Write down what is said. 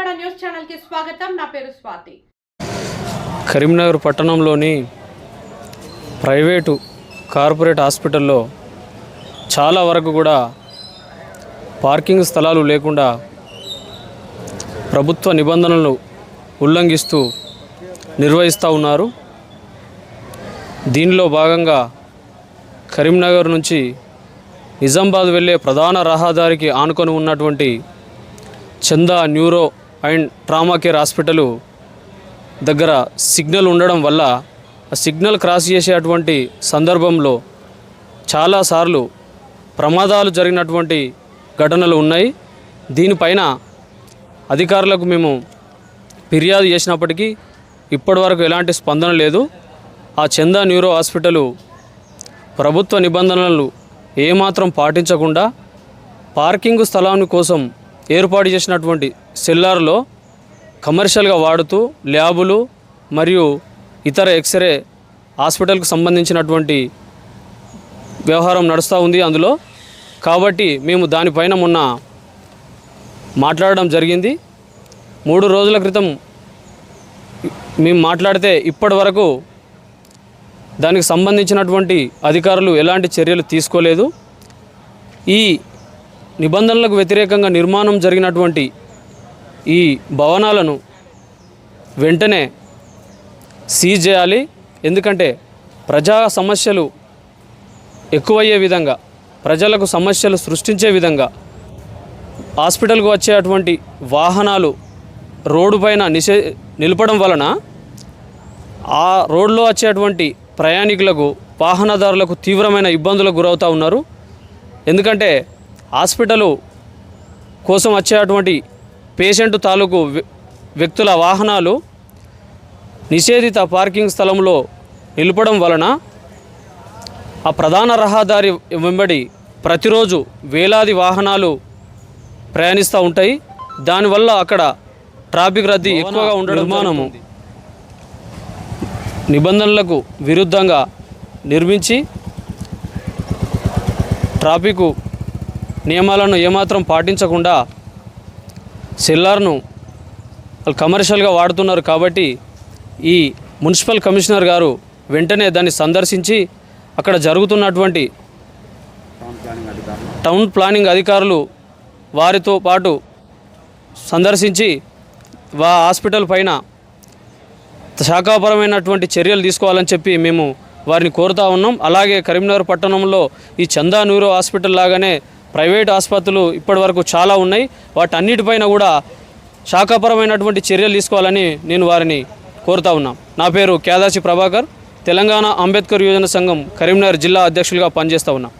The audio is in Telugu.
తెలంగాణ న్యూస్ ఛానల్కి స్వాగతం. నా పేరు స్వాతి. కరీంనగర్ పట్టణంలోని ప్రైవేటు కార్పొరేట్ హాస్పిటల్లో చాలా వరకు కూడా పార్కింగ్ స్థలాలు లేకుండా ప్రభుత్వ నిబంధనలు ఉల్లంఘిస్తూ నిర్వహిస్తూ ఉన్నారు. దీనిలో భాగంగా కరీంనగర్ నుంచి నిజామాబాద్ వెళ్ళే ప్రధాన రహదారికి ఆనుకొని ఉన్నటువంటి Chanda neuro and trauma care hospital దగ్గర సిగ్నల్ ఉండడం వల్ల ఆ సిగ్నల్ క్రాస్ చేసేటువంటి సందర్భంలో చాలాసార్లు ప్రమాదాలు జరిగినటువంటి ఘటనలు ఉన్నాయి. దీనిపైన అధికారులకు మేము ఫిర్యాదు చేసినప్పటికీ ఇప్పటివరకు ఎలాంటి స్పందన లేదు. ఆ చందా న్యూరో హాస్పిటలు ప్రభుత్వ నిబంధనలు ఏమాత్రం పాటించకుండా పార్కింగ్ స్థలాన్ని కోసం ఏర్పాటు చేసినటువంటి సెల్లార్లో కమర్షియల్గా వాడుతూ ల్యాబులు మరియు ఇతర ఎక్స్రే హాస్పిటల్కు సంబంధించినటువంటి వ్యవహారం నడుస్తూ ఉంది అందులో. కాబట్టి మేము దానిపైన మొన్న మాట్లాడడం జరిగింది. మూడు రోజుల క్రితం మేము మాట్లాడితే ఇప్పటి వరకు దానికి సంబంధించినటువంటి అధికారులు ఎలాంటి చర్యలు తీసుకోలేదు. ఈ నిబంధనలకు వ్యతిరేకంగా నిర్మాణం జరిగినటువంటి ఈ భవనాలను వెంటనే సీజ్ చేయాలి. ఎందుకంటే ప్రజా సమస్యలు ఎక్కువయ్యే విధంగా ప్రజలకు సమస్యలు సృష్టించే విధంగా హాస్పిటల్కు వచ్చేటువంటి వాహనాలు రోడ్డు పైన నిషే నిలపడం వలన ఆ రోడ్లో వచ్చేటువంటి ప్రయాణికులకు వాహనదారులకు తీవ్రమైన ఇబ్బందులకు గురవుతూ ఉన్నారు. ఎందుకంటే హాస్పిటలు కోసం వచ్చేటువంటి పేషెంట్ తాలూకు వ్య- వ్యక్తుల వాహనాలు నిషేధిత పార్కింగ్ స్థలంలో నిలపడం వలన ఆ ప్రధాన రహదారి వెంబడి ప్రతిరోజు వేలాది వాహనాలు ప్రయాణిస్తూ ఉంటాయి. దానివల్ల అక్కడ ట్రాఫిక్ రద్దీ ఎక్కువగా ఉండడం నిర్మాణము నిబంధనలకు విరుద్ధంగా నిర్మించి ట్రాఫిక్ నియమాలను ఏమాత్రం పాటించకుండా సెల్లార్ను వాళ్ళు కమర్షియల్గా వాడుతున్నారు కాబట్టి ఈ మున్సిపల్ కమిషనర్ గారు వెంటనే దాన్ని సందర్శించి అక్కడ జరుగుతున్నటువంటి టౌన్ ప్లానింగ్ అధికారులు వారితో పాటు సందర్శించి వా హాస్పిటల్ పైన శాఖాపరమైనటువంటి చర్యలు తీసుకోవాలని చెప్పి మేము వారిని కోరుతా ఉన్నాం. అలాగే కరీంనగర్ పట్టణంలో ఈ చందా న్యూరో హాస్పిటల్ లాగానే ప్రైవేట్ ఆసుపత్రులు ఇప్పటివరకు చాలా ఉన్నాయి. వాటన్నిటిపైన కూడా శాఖాపరమైనటువంటి చర్యలు తీసుకోవాలని నేను వారిని కోరుతా ఉన్నా. నా పేరు కేదాచి ప్రభాకర్. తెలంగాణ అంబేద్కర్ యువజన సంఘం కరీంనగర్ జిల్లా అధ్యక్షులుగా పనిచేస్తూ ఉన్నా.